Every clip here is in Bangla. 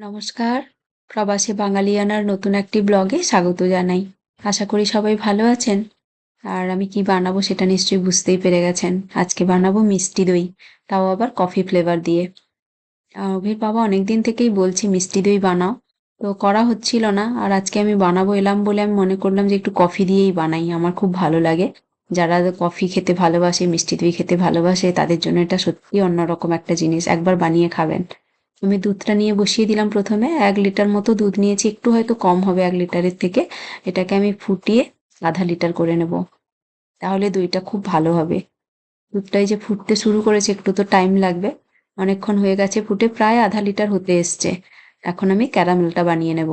নমস্কার। প্রবাসী বাঙালিয়ানার নতুন একটি ব্লগে স্বাগত জানাই। আশা করি সবাই ভালো আছেন। আর আমি কি বানাবো সেটা নিশ্চয়ই বুঝতেই পেরে গেছেন। আজকে বানাবো মিষ্টি দই, তাও আবার কফি ফ্লেভার দিয়ে। অভির বাবা অনেক দিন থেকেই বলছি, মিষ্টি দই বানাও। তো করা হচ্ছিল না, আর আজকে আমি বানাবো এলাম বলে আমি মনে করলাম যে একটু কফি দিয়েই বানাই। আমার খুব ভালো লাগে। যারা কফি খেতে ভালোবাসে, মিষ্টি দই খেতে ভালোবাসে, তাদের জন্য এটা সত্যি অন্যরকম একটা জিনিস। একবার বানিয়ে খাবেন। আমি দুধটা নিয়ে বসিয়ে দিলাম প্রথমে। এক লিটার মতো দুধ নিয়েছি, একটু হয়তো কম হবে এক লিটারের থেকে। এটাকে আমি ফুটিয়ে আধা লিটার করে নেব। তাহলে দইটা খুব ভালো হবে। দুধটাই যে ফুটতে শুরু করেছে, একটু তো টাইম লাগবে। অনেকক্ষণ হয়ে গেছে, ফুটে প্রায় আধা লিটার হতে এসছে। এখন আমি ক্যারামেলটা বানিয়ে নেব।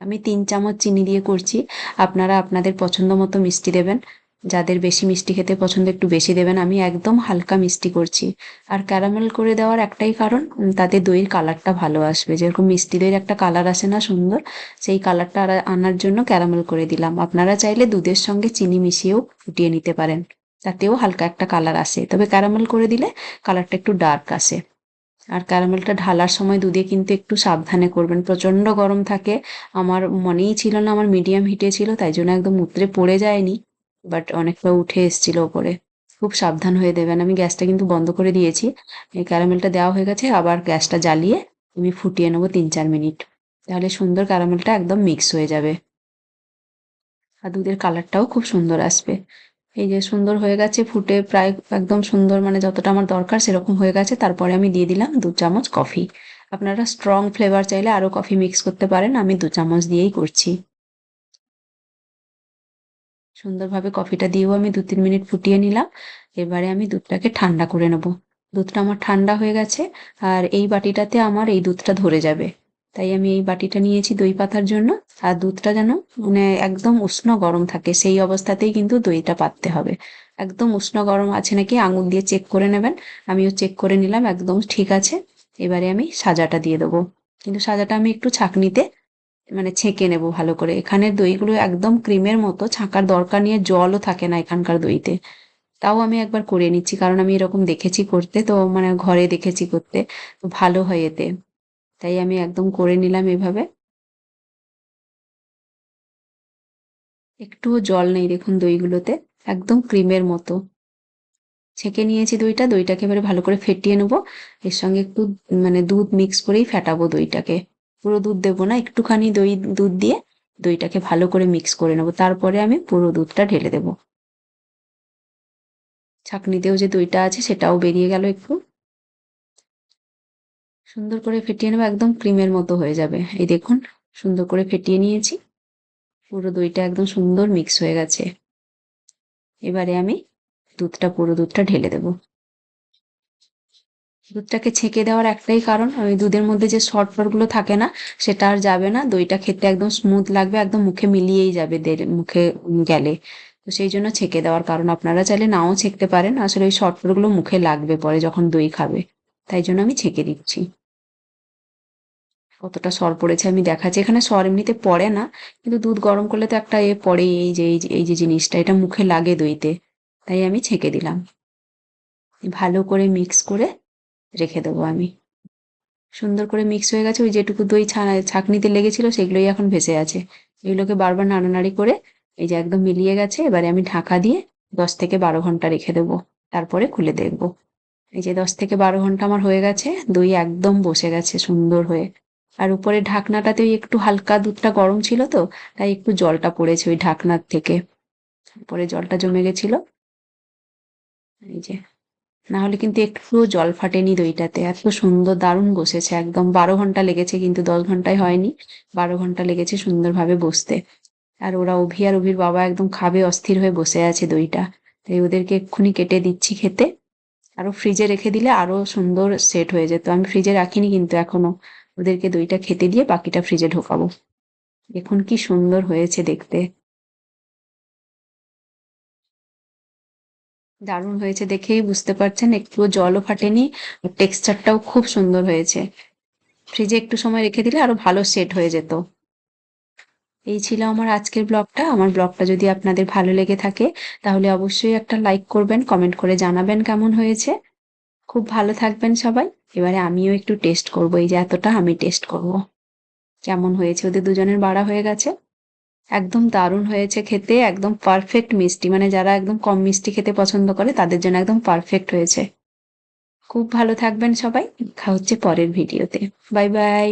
আমি তিন চামচ চিনি দিয়ে করছি। আপনারা আপনাদের পছন্দ মতো মিষ্টি দেবেন। যাদের বেশি মিষ্টি খেতে পছন্দ একটু বেশি দেবেন, আমি একদম হালকা মিষ্টি করছি। আর ক্যারামেল করে দেওয়ার একটাই কারণ তাতে দইয়ের কালারটা ভালো আসবে। যেরকম মিষ্টি দইয়ের একটা কালার আসে না সুন্দর, সেই কালারটা আনার জন্য ক্যারামেল করে দিলাম। আপনারা চাইলে দুধের সঙ্গে চিনি মিশিয়েও ফুটিয়ে নিতে পারেন। তাতেও হালকা একটা কালার আসে। তবে ক্যারামেল করে দিলে কালারটা একটু ডার্ক আসে। আর ক্যারামেলটা ঢালার সময় দুধে কিন্তু একটু সাবধানে করবেন। প্রচণ্ড গরম থাকে। আমার মনেই ছিল না, আমার মিডিয়াম হিটে ছিল, তাই জন্য একদম উতরে পড়ে যায়নি। বাট অনেকটা উঠে এসেছিল ওপরে। খুব সাবধান হয়ে দেবেন। আমি গ্যাসটা কিন্তু বন্ধ করে দিয়েছি। এই ক্যারামেলটা দেওয়া হয়ে গেছে। আবার গ্যাসটা জ্বালিয়ে আমি ফুটিয়ে নেব তিন চার মিনিট। তাহলে সুন্দর ক্যারামেলটা একদম মিক্স হয়ে যাবে। আর দুধের কালারটাও খুব সুন্দর আসবে। এই যে সুন্দর হয়ে গেছে, ফুটে প্রায় একদম সুন্দর মানে যতটা আমার দরকার সেরকম হয়ে গেছে। তারপরে আমি দিয়ে দিলাম দু চামচ কফি। আপনারা স্ট্রং ফ্লেভার চাইলে আরও কফি মিক্স করতে পারেন। আমি দু চামচ দিয়েই করছি। সুন্দরভাবে কফিটা দিয়েও আমি দু তিন মিনিট ফুটিয়ে নিলাম। এবারে আমি দুধটাকে ঠান্ডা করে নেব। দুধটা আমার ঠান্ডা হয়ে গেছে আর এই বাটিটাতে আমার এই দুধটা ধরে যাবে। তাই আমি এই বাটিটা নিয়েছি দই পাতার জন্য। আর দুধটা যেন মানে একদম উষ্ণ গরম থাকে, সেই অবস্থাতেই কিন্তু দইটা পাততে হবে। একদম উষ্ণ গরম আছে নাকি আঙুল দিয়ে চেক করে নেবেন। আমিও চেক করে নিলাম, একদম ঠিক আছে। এবারে আমি সাজাটা দিয়ে দেবো। কিন্তু সাজাটা আমি একটু ছাকনিতে মানে ছেঁকে নেব ভালো করে। এখানের দইগুলো একদম ক্রিমের মতো, ছাঁকার দরকার নিয়ে জলও থাকে না এখানকার দইতে। তাও আমি একবার করে নিচ্ছি, কারণ আমি এরকম দেখেছি করতে, তো মানে ঘরে দেখেছি করতে, তো ভালো হয় এতে। তাই আমি একদম করে নিলাম এভাবে। একটুও জল নেই দেখুন দইগুলোতে, একদম ক্রিমের মতো। ছেঁকে নিয়েছি দইটা, দইটাকে এবারে ভালো করে ফেটিয়ে নেব। এর সঙ্গে একটু মানে দুধ মিক্স করেই ফেটাবো দইটাকে। পুরো দুধ দেবো না, একটুখানি দই, দুধ দিয়ে দইটাকে ভালো করে মিক্স করে নেব। তারপরে আমি পুরো দুধটা ঢেলে দেব। ছাকনিতেও যে দইটা আছে সেটাও বেরিয়ে গেল একটু। সুন্দর করে ফেটিয়ে নেব, একদম ক্রিমের মতো হয়ে যাবে। এই দেখুন, সুন্দর করে ফেটিয়ে নিয়েছি। পুরো দইটা একদম সুন্দর মিক্স হয়ে গেছে। এবারে আমি দুধটা, পুরো দুধটা ঢেলে দেবো। দুধটাকে ছেঁকে দেওয়ার একটাই কারণ, ওই দুধের মধ্যে যে শর্টগুলো থাকে না, সেটা আর যাবে না। দইটা খেতে একদম স্মুথ লাগবে, একদম মুখে মিলিয়েই যাবে মুখে গেলে। তো সেই জন্য ছেঁকে দেওয়ার কারণ। আপনারা চাইলে নাও ছেঁকতে পারেন। আসলে ওই শর্টগুলো মুখে লাগবে পরে যখন দই খাবে। তাই জন্য আমি ছেঁকে দিচ্ছি। কতটা সর পড়েছে আমি দেখাচ্ছি। এখানে সর এমনিতে পড়ে না, কিন্তু দুধ গরম করলে তো একটা এ পড়ে এই যে এই যে জিনিসটা, এটা মুখে লাগে দইতে। তাই আমি ছেঁকে দিলাম। ভালো করে মিক্স করে রেখে দেবো আমি। সুন্দর করে মিক্স হয়ে গেছে, ওই যেটুকু দই ছাকনিতে লেগেছিল সেগুলোই এখন ভেসে আছে। এগুলোকে বারবার নাড়ানাড়ি করে এই যে একদম মিলিয়ে গেছে, এবারে আমি ঢাকা দিয়ে দশ থেকে বারো ঘণ্টা রেখে দেবো। তারপরে খুলে দেখব। এই যে দশ থেকে বারো ঘণ্টা আমার হয়ে গেছে, দই একদম বসে গেছে সুন্দর হয়ে। আর উপরে ঢাকনাটাতে ওই একটু হালকা দুধটা গরম ছিল তো, তাই একটু জলটা পড়েছে ওই ঢাকনার থেকে। উপরে জলটা জমে গেছিল। এই যে না হলে কিন্তু একটুও জল ফাটেনি দইটাতে। এত সুন্দর, দারুণ বসেছে একদম। বারো ঘণ্টা লেগেছে কিন্তু দশ ঘন্টায় হয়নি। বারো ঘণ্টা লেগেছে সুন্দরভাবে বসতে। আর ওরা অভি আর অভির বাবা একদম খাবে, অস্থির হয়ে বসে আছে দইটা। তাই ওদেরকে এক্ষুনি কেটে দিচ্ছি খেতে। আরও ফ্রিজে রেখে দিলে আরও সুন্দর সেট হয়ে যেত। আমি ফ্রিজে রাখিনি কিন্তু এখনও। ওদেরকে দইটা খেতে দিয়ে বাকিটা ফ্রিজে ঢোকাবো। দেখুন কি সুন্দর হয়েছে দেখতে। দারুণ হয়েছে দেখেই বুঝতে পারছেন একটুও জলও ফাটেনি টেক্সচারটাও খুব সুন্দর হয়েছে। ফ্রিজে একটু সময় রেখে দিলে আরও ভালো সেট হয়ে যেত। এই ছিল আমার আজকের ব্লগটা। আমার ব্লগটা যদি আপনাদের ভালো লেগে থাকে, তাহলে অবশ্যই একটা লাইক করবেন, কমেন্ট করে জানাবেন কেমন হয়েছে। খুব ভালো থাকবেন সবাই। এবারে আমিও একটু টেস্ট করব। এই যে এতটা আমি টেস্ট করব। কেমন হয়েছে? ওদের দুজনের বাড়া হয়ে গেছে। একদম দারুণ হয়েছে খেতে, একদম পারফেক্ট মিষ্টি। মানে যারা একদম কম মিষ্টি খেতে পছন্দ করে, তাদের জন্য একদম পারফেক্ট হয়েছে। খুব ভালো থাকবেন সবাই। দেখা হচ্ছে পরের ভিডিওতে। Bye bye